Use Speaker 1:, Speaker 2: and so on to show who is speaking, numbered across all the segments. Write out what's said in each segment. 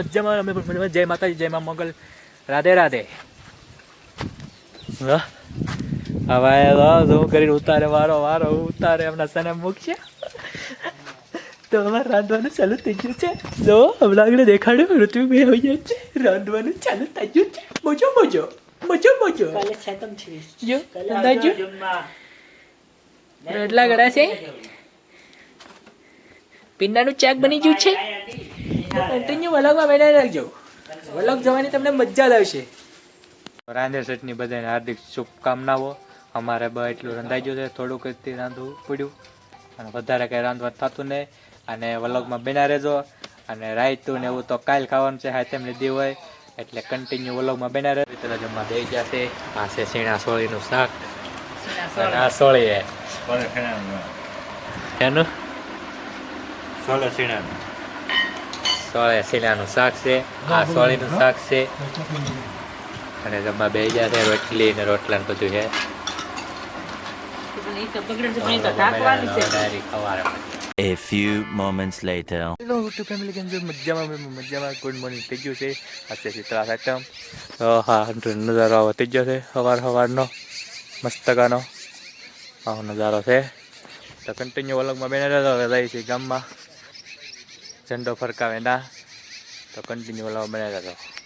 Speaker 1: મજામાં અમે પણ મજામાં. જય માતાજી જય મા મોગલ રાધે રાધે હવે શું કરીને ઉતારે વારો વારો ઉતારે એમના સને મૂકશે તો અમારે રાંધવાનું ચાલુ થઈ ગયું છે જો હમણાં આગળ દેખાડ્યું ઋતુ બે હોઈ ગયા છે રાંધવાનું ચાલુ થઈ ગયું છે મોજો મોજો મોજો મોજો
Speaker 2: કાલે છેતમ છે
Speaker 1: જો અંદાજો એટલા ગળા છે પિંડાનું ચાક બની ગયું છે? કન્ટિન્યુ વલોગમાં બનાવી રાખજો. વલોગ જવાની તમને મજા જ આવશે. રાંધે સેટની બધાને હાર્દિક શુભકામનાઓ. અમારે બ એટલું રંધાઈ ગયું છે. થોડુંક જ તે રાંધવું પડ્યું. અને વધારે કંઈ રાંધવા થતું નહીં. અને વલોગમાં બેના રહેજો. અને રાયતું ને એવું તો કાલ ખાવાનું છે. હા તેમ લીધી હોય. એટલે કન્ટિન્યુ વલોગમાં બેના રહે મિત્રો જમવા બે ગયા છે. આ છે શીણા સોળીનું શાક. આ સોળી એનું? સોળે શીણાનું. શાક છે આ સોળીનું શાક છે. અને જમવા બે ગયા છે રોટલી ને રોટલા ને બધું છે.
Speaker 3: A few moments later.
Speaker 1: Hello YouTube family કેમ છો? મજામાં મજામાં. ગુડ મોર્નિંગ થઈ ગયું છે. આજે ચિત્રા સાતમ તો હા નજારો આવો થઈ ગયો છે સવાર સવારનો મસ્તકાનો આવો નજારો છે. તો કન્ટિન્યુ વલગમાં બેને રહેતો જાય છે ગામમાં. ઝંડો ફરકાવે ના તો કન્ટિન્યુ વલગમાં બનાવ્યા રહેતો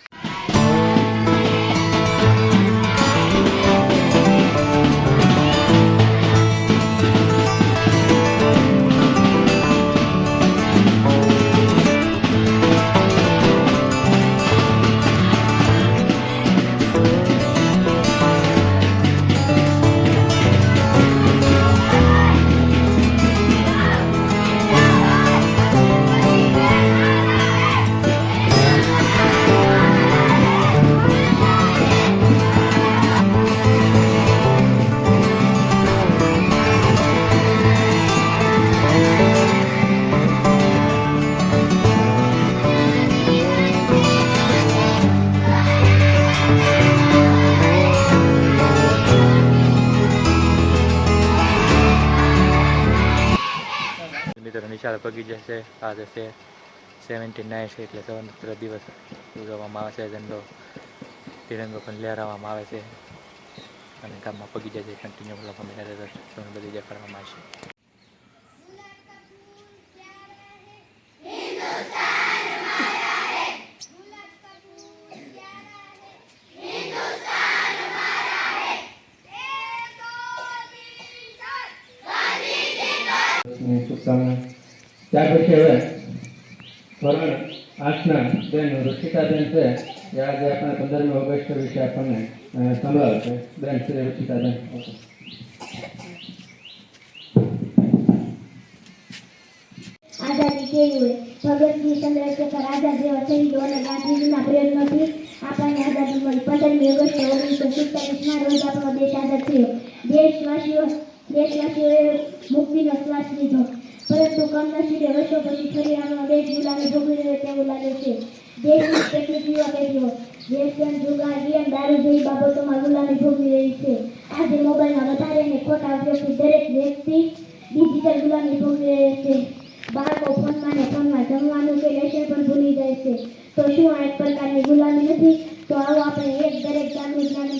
Speaker 1: નિશાળ પગી જશે. આ છે સેવન્ટી નાઇન છે એટલે સ્વતંત્ર દિવસ ઉજવવામાં આવે છે. ઝંડો તિરંગો પણ લહેરાવવામાં આવે છે. અને ગામમાં જાય છે. કન્ટિન્યુ બધી દેખાડવામાં આવશે
Speaker 4: ત્યાર પછી હવે ધોરણ આઠના બેન રુચિકાબેન છે, એ આજે આપણે પંદરમી ઓગસ્ટ વિશે આપણને સંભળાવશે. બેન, શ્રી રુચિકાબેન
Speaker 5: આઝાદી કેવી ભગતસિંહ ચંદ્રશેખર જેવા શહીદો અને ગાંધીજીના પ્રયત્નોથી આપણને આઝાદી મળી. પંદરમી ઓગસ્ટ ઓગણીસો આઝાદ થયો. દેશવાસીઓ દેશવાસીઓએ મુક્તિનો શ્વાસ લીધો પરંતુ કમનસીબે વર્ષો પછી ફરી આપણો દેશ ગુલામી ભોગવી રહ્યો તેવું લાગે છે દેશની કેટલીક યુવા પેઢીઓ વ્યસન જુગાર ગેમ દારૂ જેવી બાબતોમાં ગુલામી ભોગવી રહી છે આજે મોબાઈલના વધારે અને ખોટા ઉપયોગથી દરેક વ્યક્તિ ડિજિટલ ગુલામી ભોગવી રહી છે બાળકો ફોનમાં ને જમવાનું કે લેશન પણ ભૂલી જાય છે તો શું આ એક પ્રકારની ગુલામી નથી? તો આવો આપણે એક દરેક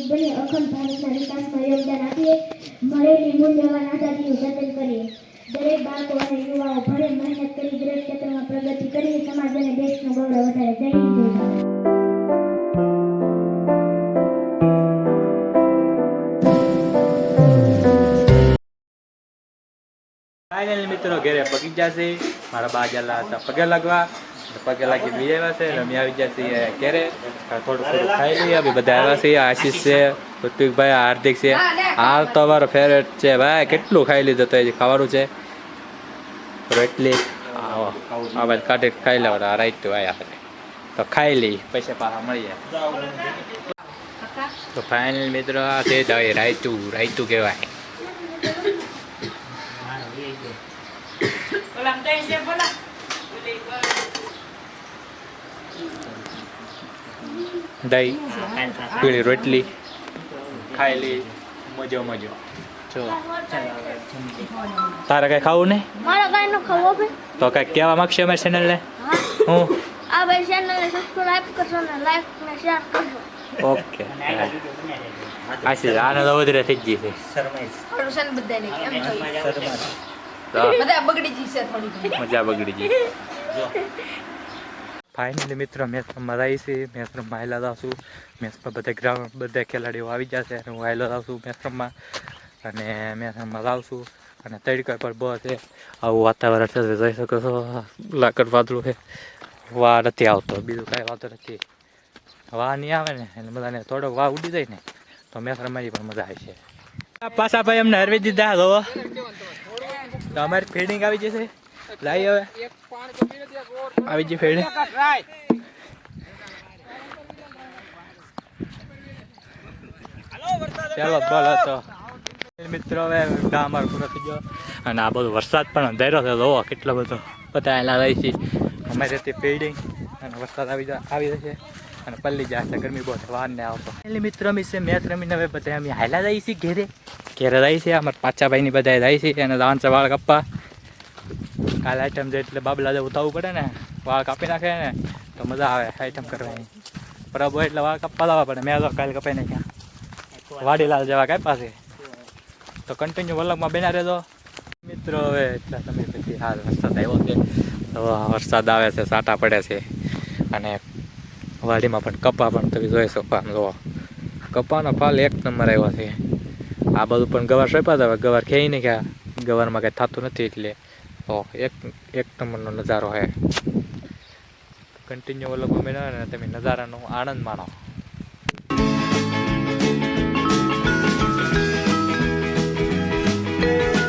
Speaker 5: નાગરિક બની અખંડ ભારતના વિકાસમાં યોગદાન આપીએ, મળેલી મૂલ્યવાન આઝાદીનું જતન કરીએ. દરેક બાળકો અને યુવાઓ ભણે મહેનત કરી દરેક ક્ષેત્રમાં પ્રગતિ કરી સમાજ અને દેશનું ગૌરવ વધારે. જય હિન્દ
Speaker 1: ફાઇનલ મિત્રો ઘેરે પગી જશે. મારા બા ગયેલા હતા પગે લાગવા. પગે લાગી બી આવ્યા છે અમે આવી જશે ઘરે. થોડું થોડું ખાઈ લઈએ, અમે બધા આવ્યા છે આશીષ છે, ઋત્વિકભાઈ હાર્દિક છે. આ તો અમારો ફેવરેટ છે, ભાઈ, કેટલું ખાઈ લીધું તો હજી ખાવાનું છે? રોટલી આ કાઢી ખાઈ લેવાનું રાઈતું આવ્યા છે તો ખાઈ લઈ પૈસા પાછા મળીએ. તો ફાઇનલ મિત્રો, આ છે દહીં રાયતું રાયતું કહેવાય.
Speaker 2: ઓલા બોલા?
Speaker 1: દહીં પીળી રોટલી ખાયેલી મજો મજો. જો. તારે કઈ ખાવું નહીં
Speaker 5: મારા ગાયનો ખવો ભાઈ.
Speaker 1: તો કઈ કહેવા માગશે અમારી ચેનલને હું.
Speaker 5: આ ભાઈ ચેનલને સબસ્ક્રાઇબ કરશો ને લાઈક ને શેર કરશો
Speaker 1: ઓકે. આશી આને તો વધારે થઈ ગઈ છે.
Speaker 2: પ્રદૂષણ બધાને કેમ છો બધા બગડી ગઈ થોડી
Speaker 1: મજા બગડી ગઈ. ફાઇનલી મિત્રો મેચ રમવા આવી છે મેચ રમવા આવેલા જાઉં છું મેચમાં બધા ગ્રાઉન્ડ બધા ખેલાડીઓ આવી જશે અને હું આવેલો જાઉં છું મેચ રમવા અને મેચ રમવા જાઉં અને તડકા પર બસ છે. આવું વાતાવરણ છે જોઈ શકો છો લાકડ વાદળું છે. વા નથી આવતો બીજું કાંઈ વાતો નથી. વા નહીં આવે ને એટલે બધાને થોડોક વા ઉડી જાય ને તો મેચ રમવાની પણ મજા આવે છે. પાછા ભાઈ અમને હરવી દીધા તો અમારી ફિલ્ડિંગ આવી જશે. લાવી હવે. આવી ગઈ ફેડે ચાલો બોલો તો મિત્રો, હવે ડામર પૂરો થઈ ગયો. અને આ બધો વરસાદ પણ અંધારો થયો જોવો કેટલો બધો. બધા એલા રહી છે. અમે તે ફિલ્ડિંગ અને વરસાદ આવી જા આવી જશે અને પલ્લી છે, ગરમી બહુ વાર આવતો. એટલે મિત્રો, અમે છે, મેચ રમીને હવે બધા અમે હાલા જઈએ છે ઘેરે. ઘેરે જઈએ છે અમારા પાછા ભાઈની બધા જાય છે અને દાન સવાળ કપ્પા કાલે આઈટમ જાય એટલે બાબલા જેવું થવું પડે ને, વાળ કાપી નાખે ને, તો મજા આવે આઈટમ કરવાની. બરાબર, એટલે વાળ કાપવા લાવવા પડે. મેં તો કાલે કપાઈ નાખ્યા. વાડીલાલ જેવા કાપ્યા છે. તો કન્ટિન્યુ વલગમાં બેના રહેજો. મિત્રો, હવે એટલા સમય પછી હાલ વરસાદ આવ્યો છે. તો વરસાદ આવે છે, સાટા પડે છે. અને વાડીમાં પણ કપા પણ તમે જોઈ શકો આમ જુઓ કપાનો ફાલ એક નંબર આવ્યો છે. આ બધું પણ ગવાર સોંપ્યા હતા ગવાર ખેઈ નહીં ગયા ગવારમાં કંઈ થતું નથી એટલે. તો એક એક નંબરનો નજારો છે કન્ટિન્યુ ઓલો મેળવે ને તમે નજારાનો આનંદ માણો. એટલે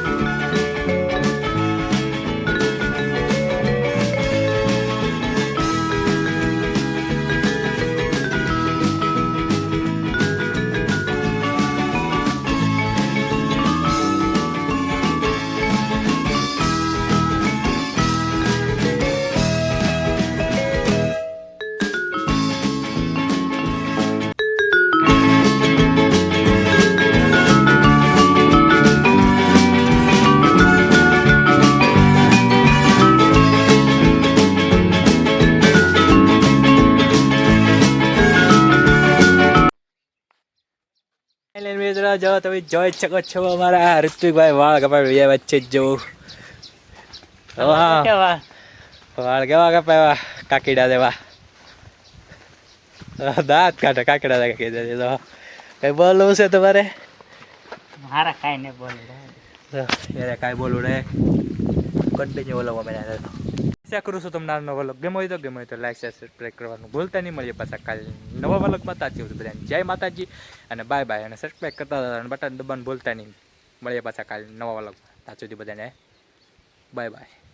Speaker 1: મિત્રો જો તમે જોઈ શકો છો અમારા ઋત્વિકભાઈ વાળ કપાવ્યા બીજા વચ્ચે જ જવું વાળ કેવા કપાવ્યા? કાકીડા દેવા દાંત કાઢે કાકીડા દે કાકી દે તો કઈ બોલવું છે તમારે?
Speaker 2: મારા કાંઈ નહીં બોલે
Speaker 1: યાર કાંઈ બોલવું રે કન્ટિન્યુ બોલવા મેં આશા કરું છું તમને નવો વ્લોગ ગેમ હોય તો ગેમ હોય તો લાઈક શેર સબસ્ક્રાઈબ કરવાનું ભૂલતા નહીં. મળીએ પાછા કાલે નવા વ્લોગમાં તાજી હોય બધાને જય માતાજી અને બાય બાય અને સબસ્ક્રાઈબ કરતા હતા બટન દબાણ ભૂલતા નહીં. મળીએ પાછા કાલે નવા વ્લોગમાં ત્યાં સુધી બધાને બાય બાય